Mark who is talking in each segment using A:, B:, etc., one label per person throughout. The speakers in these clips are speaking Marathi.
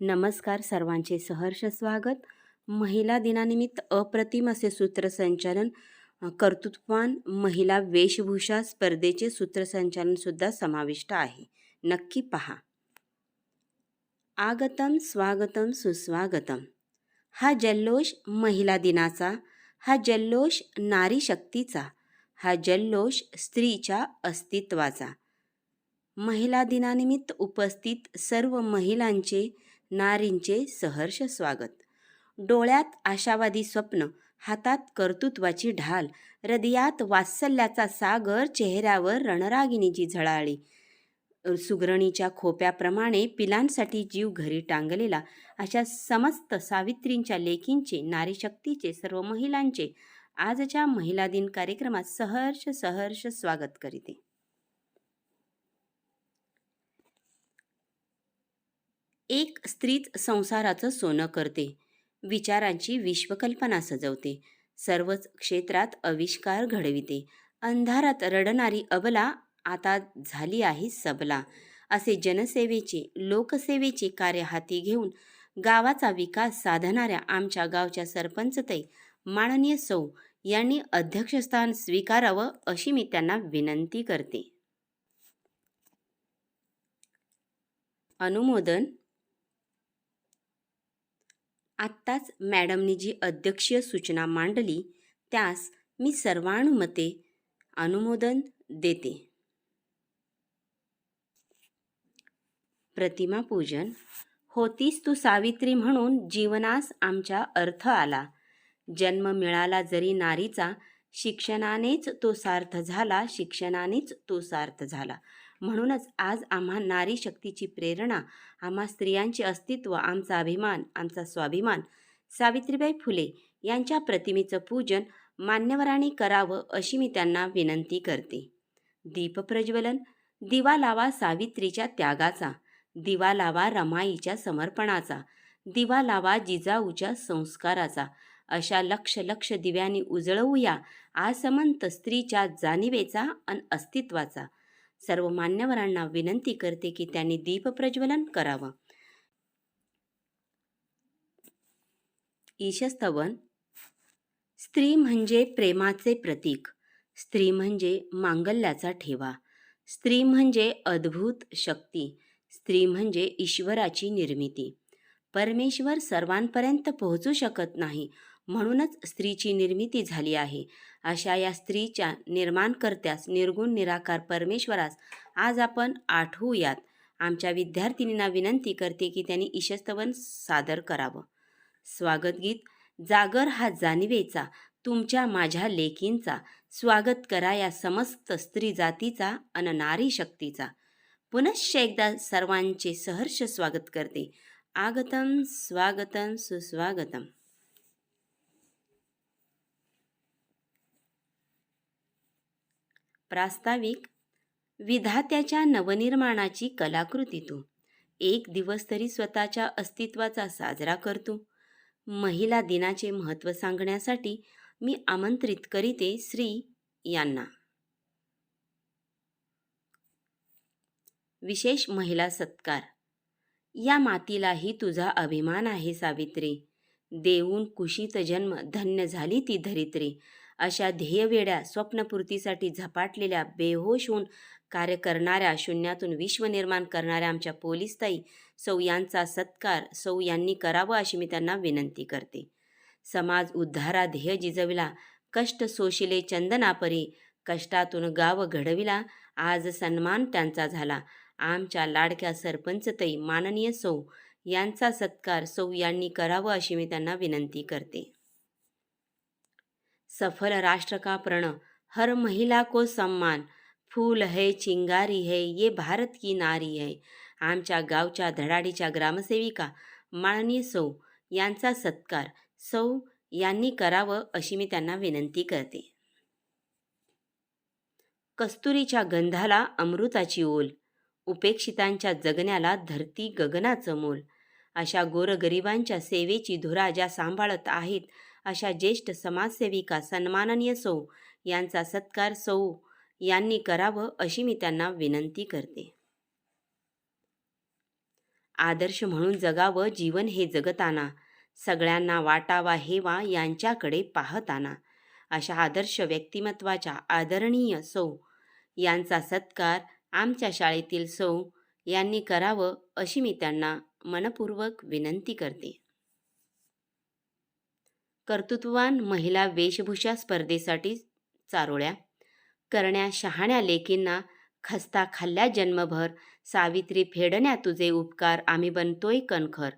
A: नमस्कार सर्वांचे सहर्ष स्वागत. महिला दिनानिमित्त अप्रतिम असे सूत्रसंचालन कर्तृत्वान कर्तृत्ववान महिला वेशभूषा स्पर्धेचे सूत्रसंचालनसुद्धा समाविष्ट आहे. नक्की पहा. आगतम स्वागतम सुस्वागतम. हा जल्लोष महिला दिनाचा हा जल्लोष नारी शक्तीचा हा जल्लोष स्त्रीच्या अस्तित्वाचा. महिला दिनानिमित्त उपस्थित सर्व महिलांचे नारींचे सहर्ष स्वागत. डोळ्यात आशावादी स्वप्न हातात कर्तृत्वाची ढाल हृदयात वात्सल्याचा सागर चेहऱ्यावर रणरागिणीची झळाळी. सुगरणीच्या खोप्याप्रमाणे पिलांसाठी जीव घरी टांगलेला अशा समस्त सावित्रींच्या लेखींचे नारीशक्तीचे सर्व महिलांचे आजच्या महिला दिन कार्यक्रमात सहर्ष सहर्ष स्वागत करीते. एक स्त्रीच संसाराचं सोनं करते. विचारांची विश्वकल्पना सजवते. सर्वच क्षेत्रात आविष्कार घडविते. अंधारात रडणारी अबला आता झाली आहे सबला. असे जनसेवेचे लोकसेवेचे कार्य हाती घेऊन गावाचा विकास साधणाऱ्या आमच्या गावच्या सरपंचतई माननीय सौ यांनी अध्यक्षस्थान स्वीकारावं अशी मी त्यांना विनंती करते. अनुमोदन आत्ताच मॅडमनी जी अध्यक्षीय सूचना मांडली त्यास मी सर्वानुमते अनुमोदन देते. प्रतिमा पूजन. होतीस तू सावित्री म्हणून जीवनास आमच्या अर्थ आला. जन्म मिळाला जरी नारीचा शिक्षणानेच तो सार्थ झाला शिक्षणानेच तो सार्थ झाला. म्हणूनच आज आम्हा नारी शक्तीची प्रेरणा आम्हा स्त्रियांचे अस्तित्व आमचा अभिमान आमचा स्वाभिमान सावित्रीबाई फुले यांच्या प्रतिमेचं पूजन मान्यवरांनी करावं अशी मी त्यांना विनंती करते. दीपप्रज्वलन दिवा लावा सावित्रीच्या त्यागाचा दिवा लावा रमाईच्या समर्पणाचा दिवा लावा जिजाऊच्या संस्काराचा अशा लक्ष लक्ष दिव्यांनी उजळवूया आसमंत स्त्रीच्या जाणिवेचा अन अस्तित्वाचा. सर्व मान्यवरांना विनंती करते की त्यांनी दीपप्रज्वलन करावं. ईशस्तवन स्त्री म्हणजे प्रेमाचे प्रतीक. स्त्री म्हणजे मांगल्याचा ठेवा. स्त्री म्हणजे अद्भुत शक्ती. स्त्री म्हणजे ईश्वराची निर्मिती. परमेश्वर सर्वांपर्यंत पोहोचू शकत नाही म्हणूनच स्त्रीची निर्मिती झाली आहे. अशा या स्त्रीच्या निर्माणकर्त्यास निर्गुण निराकार परमेश्वरास आज आपण आठवूयात. आमच्या विद्यार्थिनींना विनंती करते की त्यांनी इशस्तवन सादर करावं. स्वागतगीत जागर हा जाणिवेचा तुमच्या माझ्या लेकींचा स्वागत करा या समस्त स्त्री जातीचा अन नारी शक्तीचा. पुनश्च एकदा सर्वांचे सहर्ष स्वागत करते. आगतम स्वागतम सुस्वागतम. प्रास्ताविक विधात्याच्या नवनिर्माणाची कलाकृती तू. एक दिवस तरी स्वतःच्या अस्तित्वाचा साजरा करतो महिला दिनाचे महत्त्व सांगण्यासाठी मी आमंत्रित करीते श्री यांना. विशेष महिला सत्कार. या मातीलाही तुझा अभिमान आहे सावित्री. देऊन कुशीत जन्म धन्य झाली ती धरित्री. अशा ध्येयवेड्या स्वप्नपूर्तीसाठी झपाटलेल्या बेहोश होऊन कार्य करणाऱ्या शून्यातून विश्व निर्माण करणाऱ्या आमच्या पोलीसताई सौ यांचा सत्कार सौ यांनी करावं अशी मी त्यांना विनंती करते. समाज उद्धारा ध्येय जिजविला कष्ट सोशिले चंदनापरी कष्टातून गाव घडविला आज सन्मान त्यांचा झाला. आमच्या लाडक्या सरपंचतई माननीय सौ यांचा सत्कार सौ यांनी करावं अशी मी त्यांना विनंती करते. सफल राष्ट्र का प्रण? हर महिला को सम्मान। फूल है चिंगारी है ये भारत की नारी है। आमच्या गावच्या धडाडीच्या ग्रामसेविका माननीय सौ यांचा सत्कार. सौ यांनी करावं अशी मी त्यांना विनंती करते. कस्तुरीच्या गंधाला अमृताची ओल. उपेक्षितांच्या जगण्याला धरती गगनाचं मोल. अशा गोरगरिबांच्या सेवेची धुरा ज्या सांभाळत आहेत अशा ज्येष्ठ समाजसेविका सन्माननीय सौ यांचा सत्कार सौ यांनी करावं अशी मी त्यांना विनंती करते. आदर्श म्हणून जगावं जीवन हे जगताना सगळ्यांना वाटावा हेवा यांच्याकडे पाहताना अशा आदर्श व्यक्तिमत्वाच्या आदरणीय सौ यांचा सत्कार आमच्या शाळेतील सौ यांनी करावं अशी मी त्यांना मनपूर्वक विनंती करते. कर्तृत्ववान महिला वेशभूषा स्पर्धेसाठी चारोळ्या. करण्या शहाण्या लेकींना खस्ता खाल्ल्या जन्मभर सावित्री फेडण्या तुझे उपकार आम्ही बनतोय कणखर.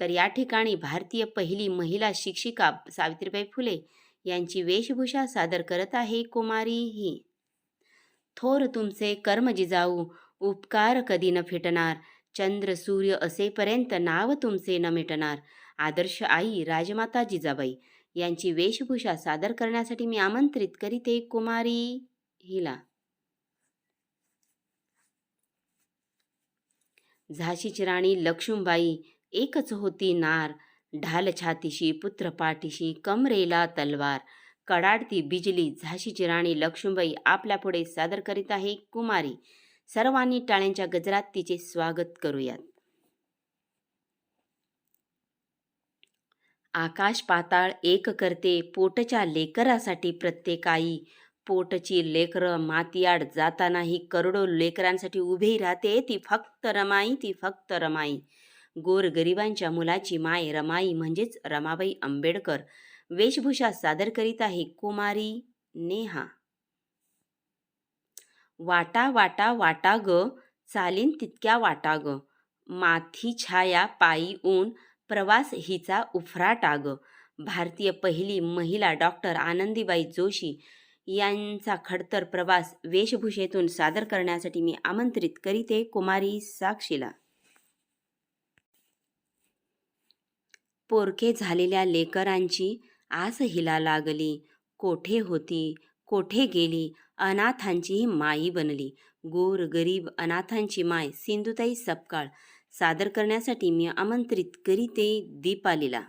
A: तर या ठिकाणी भारतीय पहिली महिला शिक्षिका सावित्रीबाई फुले यांची वेशभूषा सादर करत आहे कुमारी ही. थोर तुमचे कर्म जिजाऊ उपकार कधी न फिटणार. चंद्र सूर्य असेपर्यंत नाव तुमचे न मिटणार. आदर्श आई राजमाता जिजाबाई यांची वेशभूषा सादर करण्यासाठी मी आमंत्रित करीते कुमारी. हिला. झाशीची राणी लक्ष्मीबाई एकच होती नार. ढाल छातीशी पुत्र पाठीशी कमरेला तलवार. कडाडती बिजली झाशीची राणी लक्ष्मीबाई आपल्यापुढे सादर करीत आहे कुमारी. सर्वांनी टाळ्यांच्या गजरात तिचे स्वागत करूयात. आकाश पाताळ एक करते पोटच्या लेकरासाठी प्रत्येकाई पोटची लेकरं मातीआड जातानाही करोडो लेकरांसाठी उभी राहते ती फक्त रमाई ती फक्त रमाई. गोरगरिबांच्या मुलाची माय रमाई म्हणजेच रमाबाई आंबेडकर. वेशभूषा सादर करीत आहे कुमारी नेहा. वाटा वाटा वाटा ग चालीन तितक्या वाटा ग. माथी छाया पायी ऊन प्रवास हिचा उफराटा ग भारतीय पहिली महिला डॉक्टर आनंदीबाई जोशी यांचा खडतर प्रवास वेशभूषेतून सादर करण्यासाठी मी आमंत्रित करीते कुमारी साक्षीला. पोरके झालेल्या लेकरांची आस हिला लागली. कोठे होती? कोठे गेली? अनाथांची माई बनली. गोर गरीब अनाथांची माय सिंधुताई सपकाळ. सादर करण्यासाठी मी आमंत्रित करीते दीपालीला.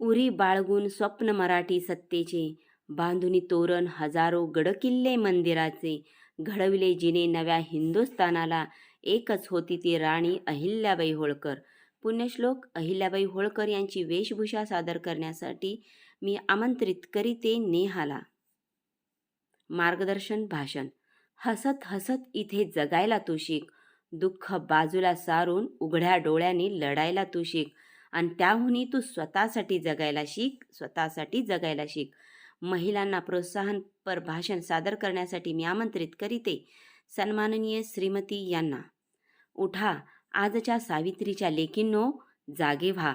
A: उरी बाळगून स्वप्न मराठी सत्तेचे बांधुनी तोरण हजारो गडकिल्ले मंदिराचे घडविले जिने नव्या हिंदुस्थानाला एकच होती ती राणी अहिल्याबाई होळकर. पुण्यश्लोक अहिल्याबाई होळकर यांची वेशभूषा सादर करण्यासाठी मी आमंत्रित करीते नेहाला. मार्गदर्शन भाषण. हसत हसत इथे जगायला तू शिक दुःख बाजूला सारून उघड्या डोळ्यांनी लढायला तू शिक आणि त्याहूनही तू स्वतःसाठी जगायला शिक स्वतःसाठी जगायला शिक. महिलांना प्रोत्साहनपर भाषण सादर करण्यासाठी मी आमंत्रित करीते. सन्माननीय श्रीमती यांना. उठा आजच्या सावित्रीच्या लेकींनो जागे व्हा.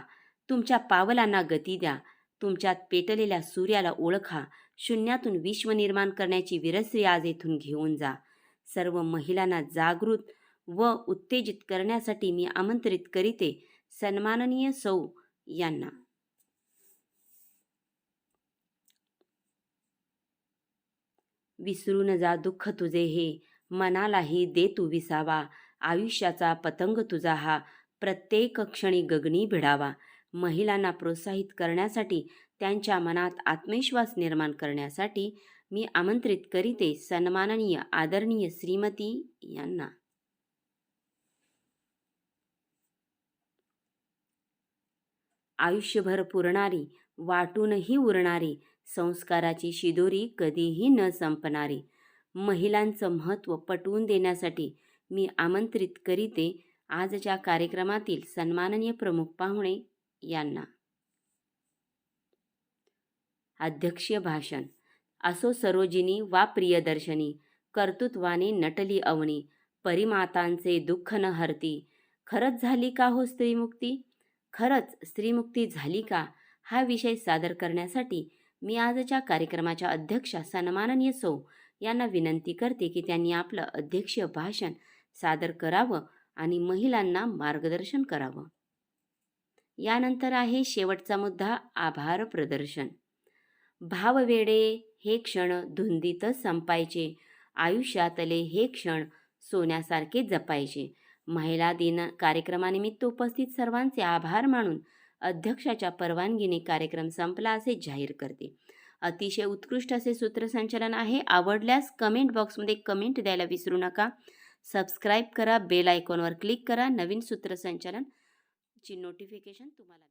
A: तुमच्या पावलांना गती द्या. तुमच्यात पेटलेल्या सूर्याला ओळखा. शून्यातून विश्व निर्माण करण्याची विरस्री आज येथून घेऊन जा. सर्व महिलांना जागृत व उत्तेजित करण्यासाठी मी आमंत्रित करीते. सन्माननीय सौ यांना. विसरून जा दुःख तुझे हे. मनालाही दे तू विसावा. आयुष्याचा पतंग तुझा हा. प्रत्येक क्षणी गगनी भिडावा. महिलांना प्रोत्साहित करण्यासाठी त्यांच्या मनात आत्मविश्वास निर्माण करण्यासाठी मी आमंत्रित करीते सन्माननीय आदरणीय श्रीमती यांना. आयुष्यभर पुरणारी वाटूनही उरणारी संस्काराची शिदोरी कधीही न संपणारी महिलांचं महत्त्व पटवून देण्यासाठी मी आमंत्रित करीते आजच्या कार्यक्रमातील सन्माननीय प्रमुख पाहुणे यांना. अध्यक्षीय भाषण. असो सरोजिनी वा प्रियदर्शनी कर्तृत्वाने नटली अवनी परिमातांचे दुःख न हरती खरंच झाली का हो स्त्रीमुक्ती? खरंच स्त्रीमुक्ती झाली का? हा विषय सादर करण्यासाठी मी आजच्या कार्यक्रमाच्या अध्यक्षा सन्माननीय सौ यांना विनंती करते की त्यांनी आपलं अध्यक्षीय भाषण सादर करावं आणि महिलांना मार्गदर्शन करावं. यानंतर आहे शेवटचा मुद्दा आभार प्रदर्शन. भाववेडे हे क्षण धुंदीतच संपायचे. आयुष्यातले हे क्षण सोन्यासारखे जपायचे. महिला दिन कार्यक्रमानिमित्त उपस्थित सर्वांचे आभार मानून अध्यक्षाच्या परवानगीने कार्यक्रम संपला असे जाहीर करते. अतिशय उत्कृष्ट असे सूत्रसंचलन आहे. आवडल्यास कमेंट बॉक्समध्ये कमेंट द्यायला विसरू नका. सबस्क्राईब करा बेल आयकॉनवर क्लिक करा. नवीन सूत्रसंचालनची नोटिफिकेशन तुम्हाला